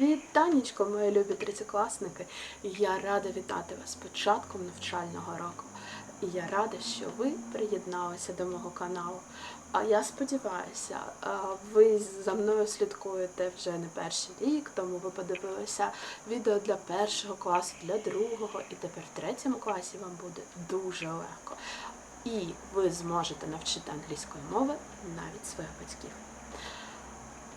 Вітанечко, мої любі третєкласники! Я рада вітати вас початком навчального року. Я рада, що ви приєдналися до мого каналу. А я сподіваюся, ви за мною слідкуєте вже не перший рік, тому ви подивилися відео для першого класу, для другого, і тепер в третьому класі вам буде дуже легко. І ви зможете навчити англійської мови навіть своїх батьків.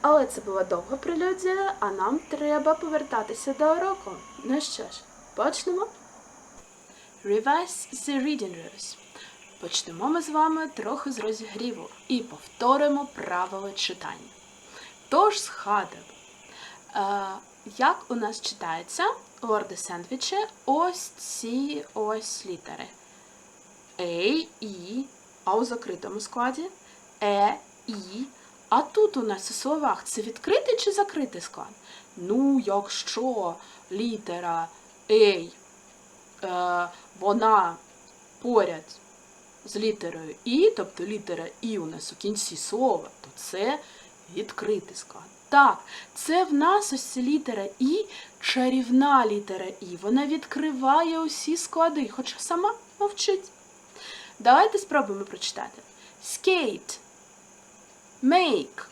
Але це була довга прелюдія, а нам треба повертатися до уроку. Ну що ж, почнемо. Revise the reading rules. Почнемо ми з вами трохи з розігріву і повторимо правила читання. Тож згадуємо, е, як у нас читається лорди сендвічі ось ці ось літери. A, І, а у закритому складі Е, І. А тут у нас у словах це відкритий чи закритий склад? Ну, якщо літера A, е, вона поряд з літерою І, тобто літера І у нас у кінці слова, то це відкритий склад. Так, це в нас ось літера І, чарівна літера І. Вона відкриває усі склади, хоча сама мовчить. Давайте спробуємо прочитати. Skate, make,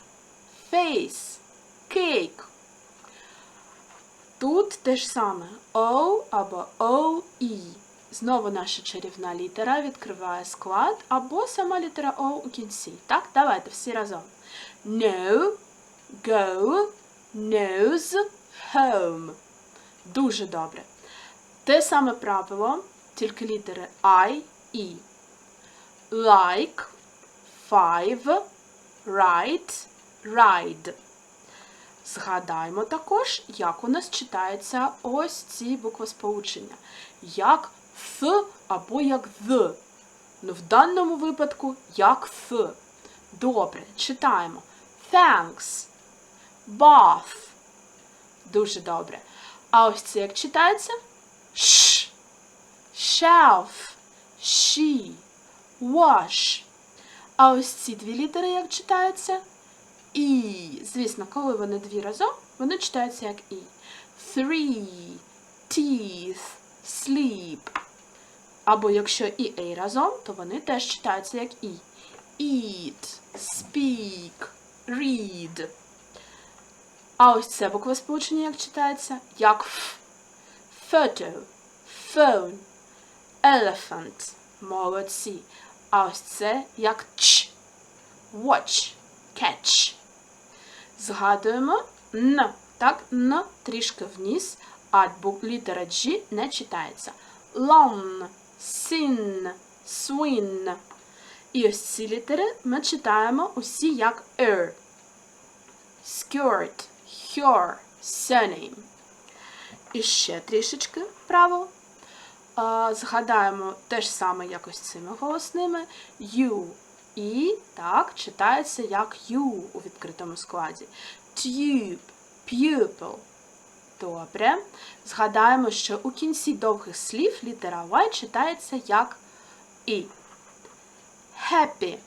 face, cake. Тут те ж саме O або OE. Знову наша чарівна літера відкриває склад або сама літера O у кінці. Так, давайте всі разом. No, go, nose, home. Дуже добре. Те саме правило, тільки літери I, E. Like, five, right, ride. Згадаймо також, як у нас читаються ось ці буквосполучення. Як Ф або як З. Ну, в даному випадку як Ф. Добре, читаємо. Thanks. Bath. Дуже добре. А ось це як читається? Ш. Shelf. She. Wash. А ось ці дві літери як читаються? І. Звісно, коли вони дві разом, вони читаються як І. Three. Teeth. Sleep. Або якщо і A разом, то вони теж читаються як І. Eat. Speak. Read. А ось це буквосполучення як читається? Як Ф. Photo. Phone. Elephant. Молодці. А ось це як Ч. Watch. Catch. Згадуємо Н. Так, Н трішки вниз, а літера G не читається. Lawn. Sin. Swin. І ось ці літери ми читаємо усі як er. Skirt. Her. Surname. І ще трішечки правил. Згадаємо те ж саме якось цими голосними. You. І так читається як you у відкритому складі. Tube, pupil. Добре. Згадаємо, що у кінці довгих слів літера Y читається як І. Happy,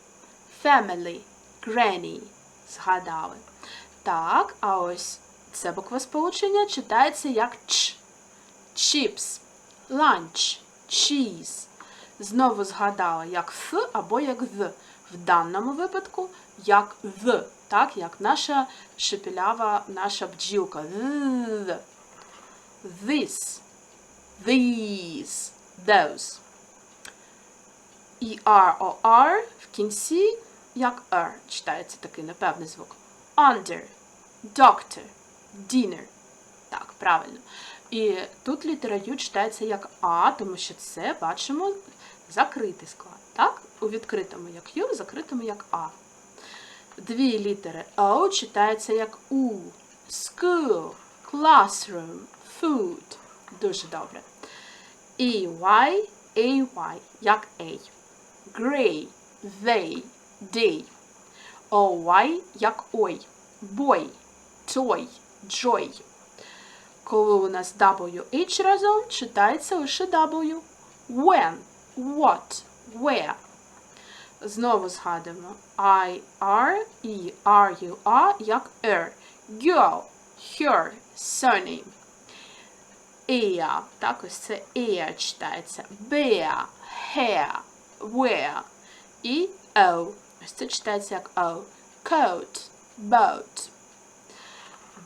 family, granny. Згадали. Так, а ось це буквосполучення читається як Ч. Chips, lunch, cheese. Знову згадала як Ф або як З. В даному випадку як З, так, як наша шепелява, наша бджілка. З. This, these, those. І R о R в кінці як R читається такий непевний звук. Under, doctor, dinner. Так, правильно. І тут літера U читається як А, тому що це бачимо закритий склад. Так? У відкритому як U, в закритому як А. Дві літери O читається як У. School, classroom, food. Дуже добре. І Y, AY, як A. Grey, they, they. OY, як ой. Boy, toy, joy. Коли у нас WH разом, читається лише W. When, what, where. Знову згадуємо I, R, E, R, U, R, як er. Girl, her, surname. Ear, так, ось це ear читається. Bear, hair, wear. І O. Ось це читається як O. Coat, boat.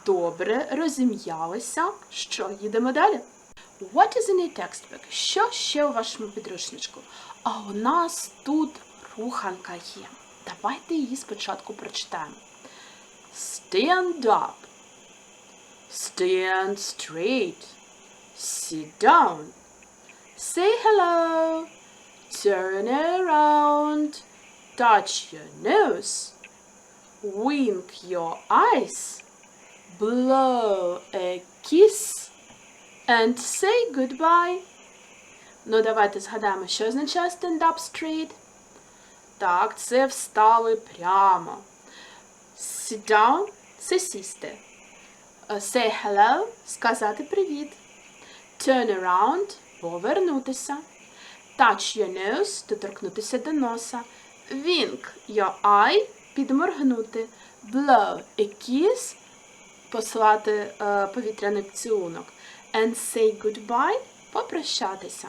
Добре, розім'ялися. Що, їдемо далі? What is in your textbook? Що ще у вашому підручничку? А у нас тут руханка є. Давайте її спочатку прочитаємо. Stand up. Stand straight. Sit down. Say hello. Turn around. Touch your nose. Wink your eyes. Blow a kiss. And say goodbye. Ну, давайте згадаємо, що означає stand up straight. Так, це встали прямо. Sit down це сісти. Uh, Say hello сказати привіт. Turn around повернутися. Touch your nose доторкнутися до носа. Wink your eye підморгнути. Blow a kiss послати е, повітряний поцілунок. And say goodbye попрощатися.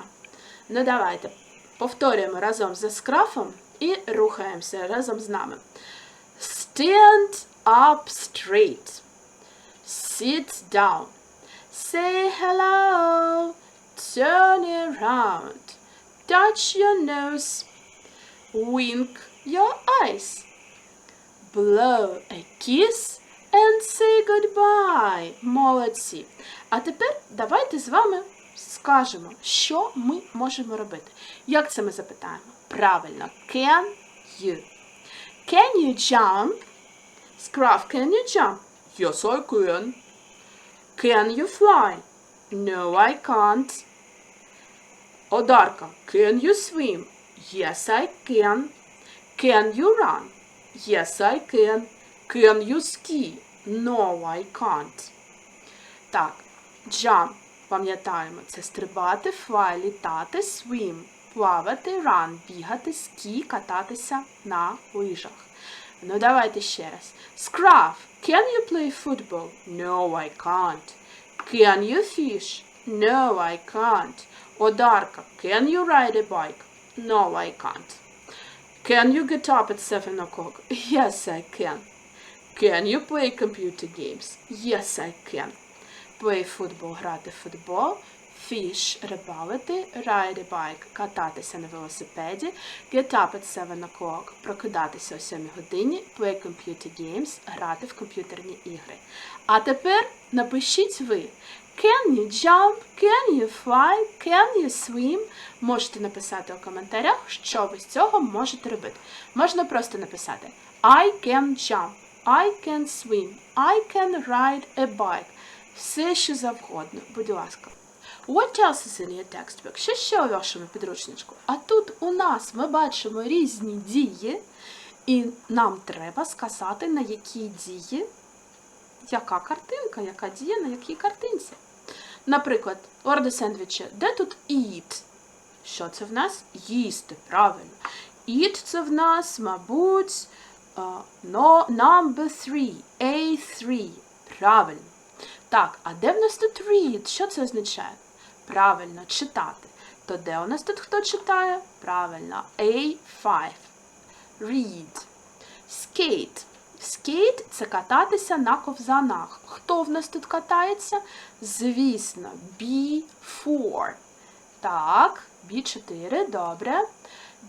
Ну давайте повторюємо разом за скрафом і рухаємося разом з нами. Stand up straight. Sit down. Say hello. Turn around. Touch your nose. Wink your eyes. Blow a kiss and say goodbye. Молодці. А тепер давайте з вами скажемо, що ми можемо робити. Як це ми запитаємо? Правильно, can you? Can you jump? Scruff, can you jump? Yes, I can. Can you fly? No, I can't. Одарка, can you swim? Yes, I can. Can you run? Yes, I can. Can you ski? No, I can't. Так, jump, пам'ятаємо, це стрибати, fly, літати, swim, плавати, run, бігати, ski, кататися на лижах. Ну, давайте ще раз. Scruff, can you play football? No, I can't. Can you fish? No, I can't. Одарка, can you ride a bike? No, I can't. Can you get up at 7 o'clock? Yes, I can. Can you play computer games? Yes, I can. Play football, грати в футбол. Fish – рибалити. Ride a bike – кататися на велосипеді. Get up at 7 o'clock – прокидатися о 7 годині. Play computer games – грати в комп'ютерні ігри. А тепер напишіть ви. Can you jump? Can you fly? Can you swim? Можете написати у коментарях, що ви з цього можете робити. Можна просто написати I can jump, I can swim, I can ride a bike. Все, що завгодно, будь ласка. What else is in your textbook? Що ще у вашому підручничку? А тут у нас ми бачимо різні дії, і нам треба сказати, на які дії, яка картинка, яка дія на якій картинці. Наприклад, орди сендвіча. Де тут eat? Що це в нас? Їсти, правильно. Eat це в нас, мабуть, no, number three, A3. Правильно. Так, а де в нас тут read? Що це означає? Правильно, читати. То де у нас тут хто читає? Правильно, A5. Read. Skate. Skate – це кататися на ковзанах. Хто в нас тут катається? Звісно, B4. Так, B4, добре.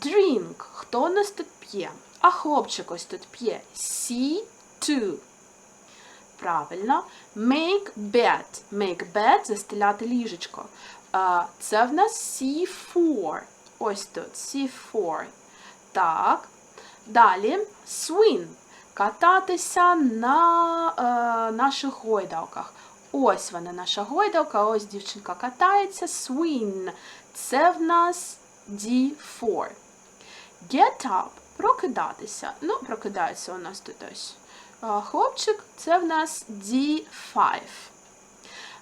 Drink. Хто у нас тут п'є? А хлопчик ось тут п'є. C2. Правильно. Make bed. Make bed – застеляти ліжечко. Це в нас C4. Ось тут C4. Так. Далі swing. Кататися на е, наших гойдалках. Ось вона, наша гойдалка, ось дівчинка катається. Swing. Це в нас D4. Get up. Прокидатися. Ну, прокидається у нас тут ось. Хлопчик, це в нас D5.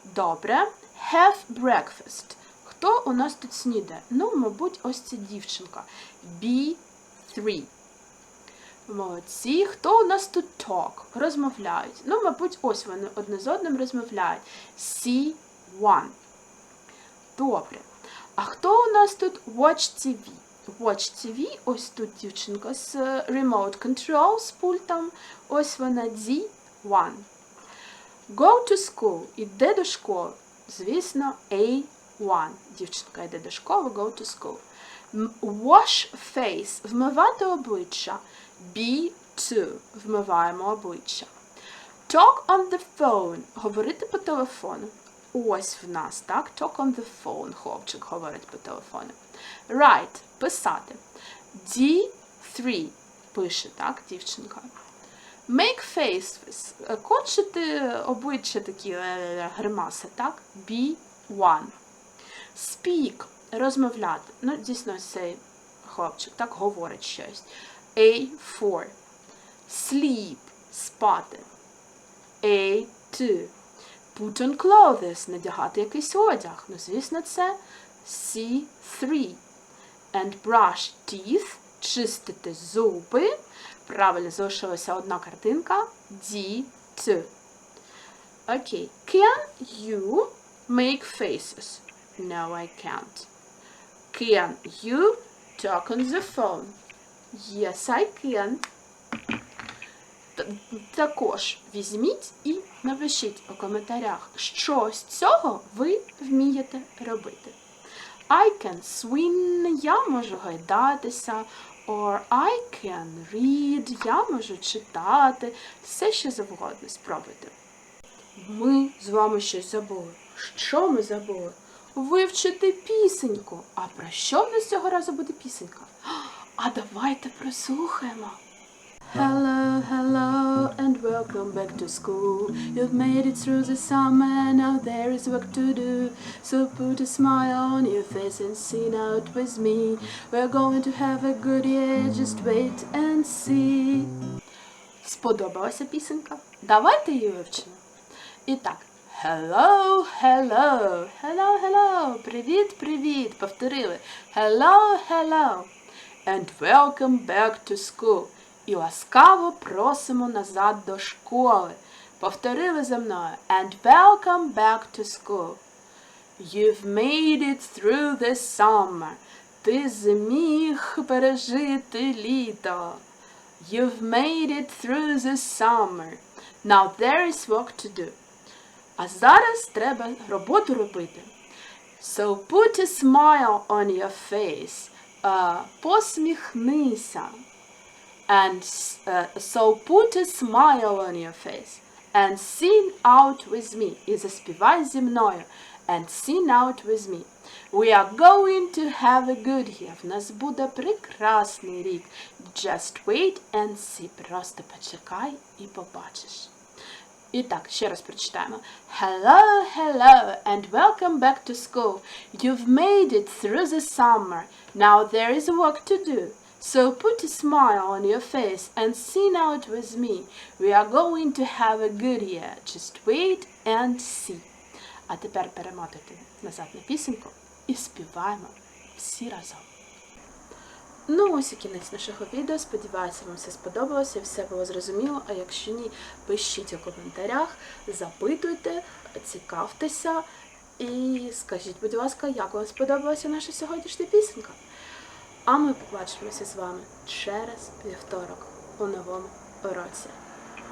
Добре. Have breakfast. Хто у нас тут снідає? Ну, мабуть, ось ця дівчинка. B3. Молодці. Хто у нас тут talk? Розмовляють. Ну, мабуть, ось вони одне з одним розмовляють. See one. Добре. А хто у нас тут watch TV? Watch TV, ось тут дівчинка з е, remote control з пультом. Ось вона D1. Go to school. Іде до школи. Звісно, A1. Дівчинка йде до школи, go to school. Wash face. Вмивати обличчя. B2. Вмиваємо обличчя. Talk on the phone. Говорити по телефону. Ось в нас, так? Talk on the phone. Хлопчик говорить по телефону. Write. Писати. D3. Пише, так, дівчинка. Make faces. Кончити обличчя такі е, гримаси, так? B1. Speak. Розмовляти. Ну, дійсно, цей хлопчик так говорить щось. A4. Sleep. Спати. A2. Put on clothes. Надягати якийсь одяг. Ну, звісно, це C3. And brush teeth. Чистити зуби. Правильно, залишилася одна картинка. D2. Окей. Can you make faces? No, I can't. Can you talk on the phone? Yes, I can. Також візьміть і напишіть у коментарях, що з цього ви вмієте робити. I can swim, я можу гайдатися, or I can read, я можу читати, все що завгодно, спробуйте. Ми з вами щось забули. Що ми забули? Вивчити пісеньку. А про що в нас цього разу буде пісенька? А давайте прослухаємо. Hello, hello, and welcome back to school. You've made it through the summer, now there is work to do. So put a smile on your face and sing out with me. We're going to have a good year, just wait and see. Сподобалася пісенька? Давайте її вивчимо. І так, hello, hello, hello, hello, привіт, привіт, повторили. Hello, hello, and welcome back to school. І ласкаво просимо назад до школи. Повторили за мною. And welcome back to school. You've made it through the summer. Ти зміг пережити літо. You've made it through the summer. Now there is work to do. А зараз треба роботу робити. So put a smile on your face. Uh. And uh, so put a smile on your face. And sing out with me. І заспівай зі мною. And sing out with me. We are going to have a good year. В нас буде прекрасний рік. Just wait and see. Просто почекай і побачиш. І так, ще раз прочитаємо. Hello, hello, and welcome back to school. You've made it through the summer. Now there is work to do. So put a smile on your face and sing out with me. We are going to have a good year. Just wait and see. А тепер перемотайте назад на пісеньку і співаємо всі разом. Ну, ось і кінець нашого відео. Сподіваюся, вам все сподобалося, все було зрозуміло. А якщо ні, пишіть у коментарях, запитуйте, цікавтеся і скажіть, будь ласка, як вам сподобалася наша сьогоднішня пісенька. А ми побачимося з вами через вівторок у новому уроці.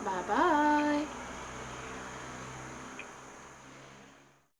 Бай-бай!